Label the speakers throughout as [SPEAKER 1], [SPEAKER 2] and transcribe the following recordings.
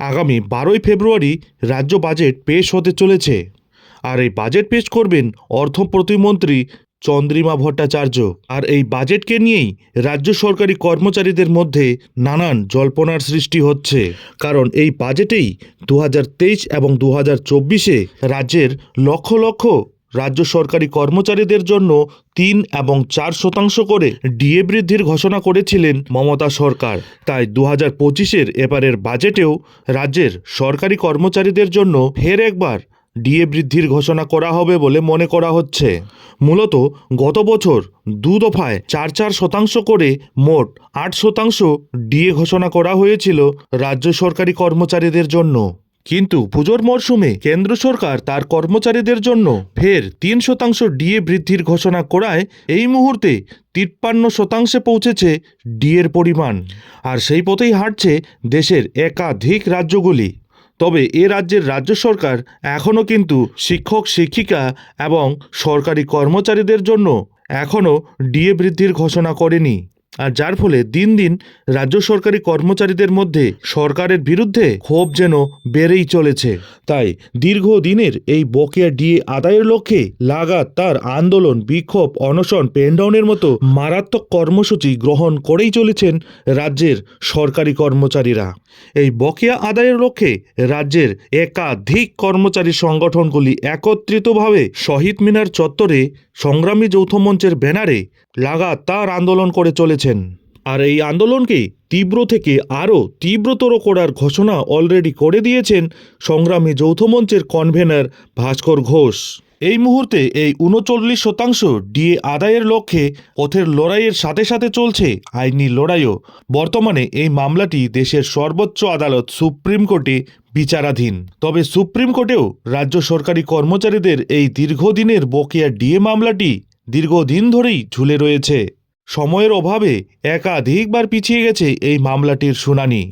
[SPEAKER 1] আগামী বারোই ফেব্রুয়ারি রাজ্য বাজেট পেশ হতে চলেছে। আর এই বাজেট পেশ করবেন অর্থ প্রতিমন্ত্রী চন্দ্রিমা ভট্টাচার্য। আর এই বাজেটকে নিয়েই রাজ্য সরকারি কর্মচারীদের মধ্যে নানান জল্পনার সৃষ্টি হচ্ছে। কারণ এই বাজেটেই দু এবং দু হাজার রাজ্যের লক্ষ লক্ষ রাজ্য সরকারি কর্মচারীদের জন্য তিন এবং চার শতাংশ করে ডিএ বৃদ্ধির ঘোষণা করেছিলেন মমতা সরকার। তাই দু হাজার পঁচিশের এবারের বাজেটেও রাজ্যের সরকারি কর্মচারীদের জন্য ফের একবার ডিএ বৃদ্ধির ঘোষণা করা হবে বলে মনে করা হচ্ছে। মূলত গত বছর দু দফায় চার চার শতাংশ করে মোট আট শতাংশ ডিএ ঘোষণা করা হয়েছিল রাজ্য সরকারি কর্মচারীদের জন্য। কিন্তু পুজোর মরশুমে কেন্দ্র সরকার তার কর্মচারীদের জন্য ফের তিন শতাংশ ডিএ বৃদ্ধির ঘোষণা করায় এই মুহূর্তে তিপ্পান্ন শতাংশে পৌঁছেছে ডিএর পরিমাণ। আর সেই পথেই হাঁটছে দেশের একাধিক রাজ্যগুলি। তবে এ রাজ্যের রাজ্য সরকার এখনও কিন্তু শিক্ষক, শিক্ষিকা এবং সরকারি কর্মচারীদের জন্য এখনও ডিএ বৃদ্ধির ঘোষণা করেনি। আর যার ফলে দিন দিন রাজ্য সরকারি কর্মচারীদের মধ্যে সরকারের বিরুদ্ধে ক্ষোভ যেন বেড়েই চলেছে। তাই দীর্ঘদিনের এই বকেয়া ডিএ আদায়ের লক্ষ্যে লাগাতার আন্দোলন, বিক্ষোভ, অনশন, পেনডাউনের মতো মারাত্মক কর্মসূচি গ্রহণ করেই চলেছেন রাজ্যের সরকারি কর্মচারীরা। এই বকেয়া আদায়ের লক্ষ্যে রাজ্যের একাধিক কর্মচারী সংগঠনগুলি একত্রিতভাবে শহীদ মিনার চত্বরে সংগ্রামী যৌথ মঞ্চের ব্যানারে লাগাতার আন্দোলন করে চলেছেন। আর এই আন্দোলনকে তীব্র থেকে আরও তীব্রতর করার ঘোষণা অলরেডি করে দিয়েছেন সংগ্রামী যৌথ মঞ্চের কনভেনার ভাস্কর ঘোষ। এই মুহূর্তে এই উনচল্লিশ শতাংশ ডিএ আদায়ের লক্ষ্যে পথের লড়াইয়ের সাথে সাথে চলছে আইনি লড়াইও। বর্তমানে এই মামলাটি দেশের সর্বোচ্চ আদালত সুপ্রিম কোর্টে বিচারাধীন। তবে সুপ্রিম কোর্টেও রাজ্য সরকারি কর্মচারীদের এই দীর্ঘদিনের বকেয়া ডিএ মামলাটি দীর্ঘদিন ধরেই ঝুলে রয়েছে। সময়ের অভাবে একাধিকবার পিছিয়ে গেছে এই মামলাটির শুনানি।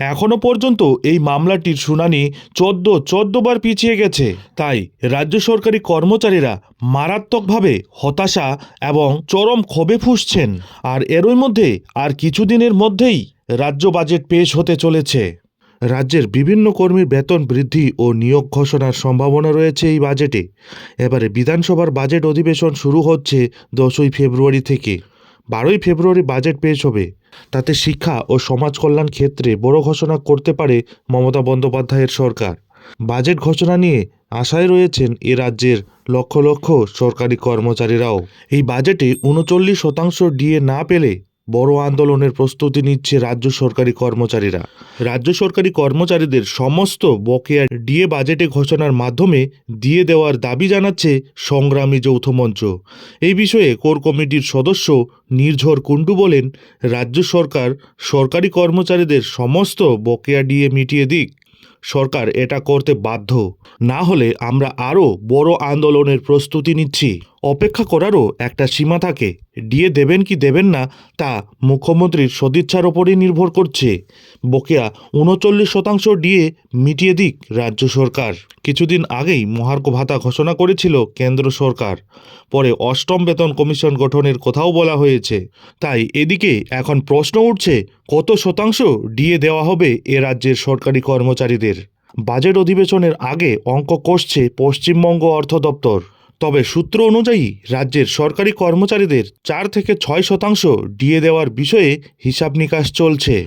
[SPEAKER 1] এখনও পর্যন্ত এই মামলাটির শুনানি চোদ্দ চোদ্দ বার পিছিয়ে গেছে। তাই রাজ্য সরকারি কর্মচারীরা মারাত্মকভাবে হতাশা এবং চরম ক্ষোভে ফুসছেন। আর এরই মধ্যে আর কিছুদিনের মধ্যেই রাজ্য বাজেট পেশ হতে চলেছে। রাজ্যের বিভিন্ন কর্মীর বেতন বৃদ্ধি ও নিয়োগ ঘোষণার সম্ভাবনা রয়েছে এই বাজেটে। এবারে বিধানসভার বাজেট অধিবেশন শুরু হচ্ছে দশই ফেব্রুয়ারি থেকে। বারোই ফেব্রুয়ারি বাজেট পেশ হবে। তাতে শিক্ষা ও সমাজ কল্যাণ ক্ষেত্রে বড় ঘোষণা করতে পারে মমতা বন্দ্যোপাধ্যায়ের সরকার। বাজেট ঘোষণা নিয়ে আশায় রয়েছেন এ রাজ্যের লক্ষ লক্ষ সরকারি কর্মচারীরাও। এই বাজেটে উনচল্লিশ শতাংশ ডিএ না পেলে বড় আন্দোলনের প্রস্তুতি নিচ্ছে রাজ্য সরকারি কর্মচারীরা। রাজ্য সরকারি কর্মচারীদের সমস্ত বকেয়া ডিএ বাজেটে ঘোষণার মাধ্যমে দিয়ে দেওয়ার দাবি জানাচ্ছে সংগ্রামী যৌথ মঞ্চ। এই বিষয়ে কোর কমিটির সদস্য নির্ঝর কুণ্ডু বলেন, রাজ্য সরকার সরকারি কর্মচারীদের সমস্ত বকেয়া ডিএ মিটিয়ে দিক। সরকার এটা করতে বাধ্য। না হলে আমরা আরও বড় আন্দোলনের প্রস্তুতি নিচ্ছি। অপেক্ষা করারও একটা সীমা থাকে। ডিএ দেবেন কি দেবেন না, তা মুখ্যমন্ত্রীর সদিচ্ছার ওপরই নির্ভর করছে। বকেয়া উনচল্লিশ শতাংশ ডিএ মিটিয়ে দিক রাজ্য সরকার। কিছুদিন আগেই মহার্ঘ ভাতা ঘোষণা করেছিল কেন্দ্র সরকার। পরে অষ্টম বেতন কমিশন গঠনের কথাও বলা হয়েছে। তাই এদিকে এখন প্রশ্ন উঠছে, কত শতাংশ ডিএ দেওয়া হবে এ রাজ্যের সরকারি কর্মচারীদের? বাজেট অধিবেশনের আগে অঙ্ক কষছে পশ্চিমবঙ্গ অর্থ দপ্তর। তবে সূত্র অনুযায়ী, রাজ্যের সরকারি কর্মচারীদের চার থেকে ছয় শতাংশ ডিএ দেওয়ার বিষয়ে হিসাব নিকাশ চলছে।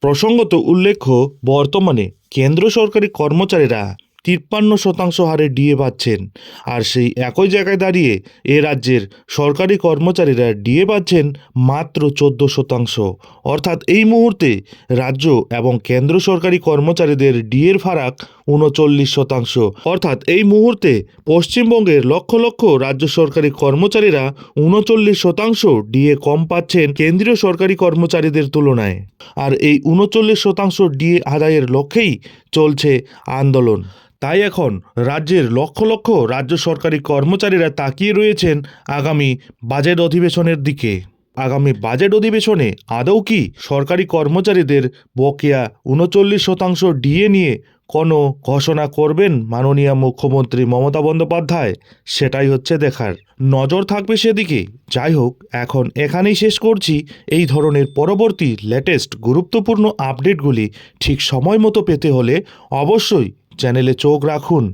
[SPEAKER 1] প্রসঙ্গত উল্লেখ্য, বর্তমানে কেন্দ্র সরকারি কর্মচারীরা তিপ্পান্ন শতাংশ হারে ডিএ পাচ্ছেন। আর সেই একই জায়গায় দাঁড়িয়ে এ রাজ্যের সরকারি কর্মচারীরা ডিএ পাচ্ছেন মাত্র চোদ্দ শতাংশ। অর্থাৎ এই মুহূর্তে রাজ্য এবং কেন্দ্র সরকারি কর্মচারীদের ডিএর ফারাক উনচল্লিশ শতাংশ। অর্থাৎ এই মুহূর্তে পশ্চিমবঙ্গের লক্ষ লক্ষ রাজ্য সরকারি কর্মচারীরা উনচল্লিশ শতাংশ ডিএ কম পাচ্ছেন কেন্দ্রীয় সরকারি কর্মচারীদের তুলনায়। আর এই উনচল্লিশ শতাংশ ডিএ আদায়ের লক্ষ্যেই চলছে আন্দোলন। তাই এখন রাজ্যের লক্ষ লক্ষ রাজ্য সরকারি কর্মচারীরা তাকিয়ে রয়েছেন আগামী বাজেট অধিবেশনের দিকে। আগামী বাজেট অধিবেশনে আদৌ কি সরকারি কর্মচারীদের বকেয়া উনচল্লিশ শতাংশ ডিএ নিয়ে কোনো ঘোষণা করবেন মাননীয় মুখ্যমন্ত্রী মমতা বন্দ্যোপাধ্যায়? সেটাই হচ্ছে দেখার। নজর থাকবে সেদিকে। যাই হোক, এখন এখানেই শেষ করছি। এই ধরনের পরবর্তী লেটেস্ট গুরুত্বপূর্ণ আপডেটগুলি ঠিক সময় মতো পেতে হলে অবশ্যই চ্যানেলে চোখ রাখুন।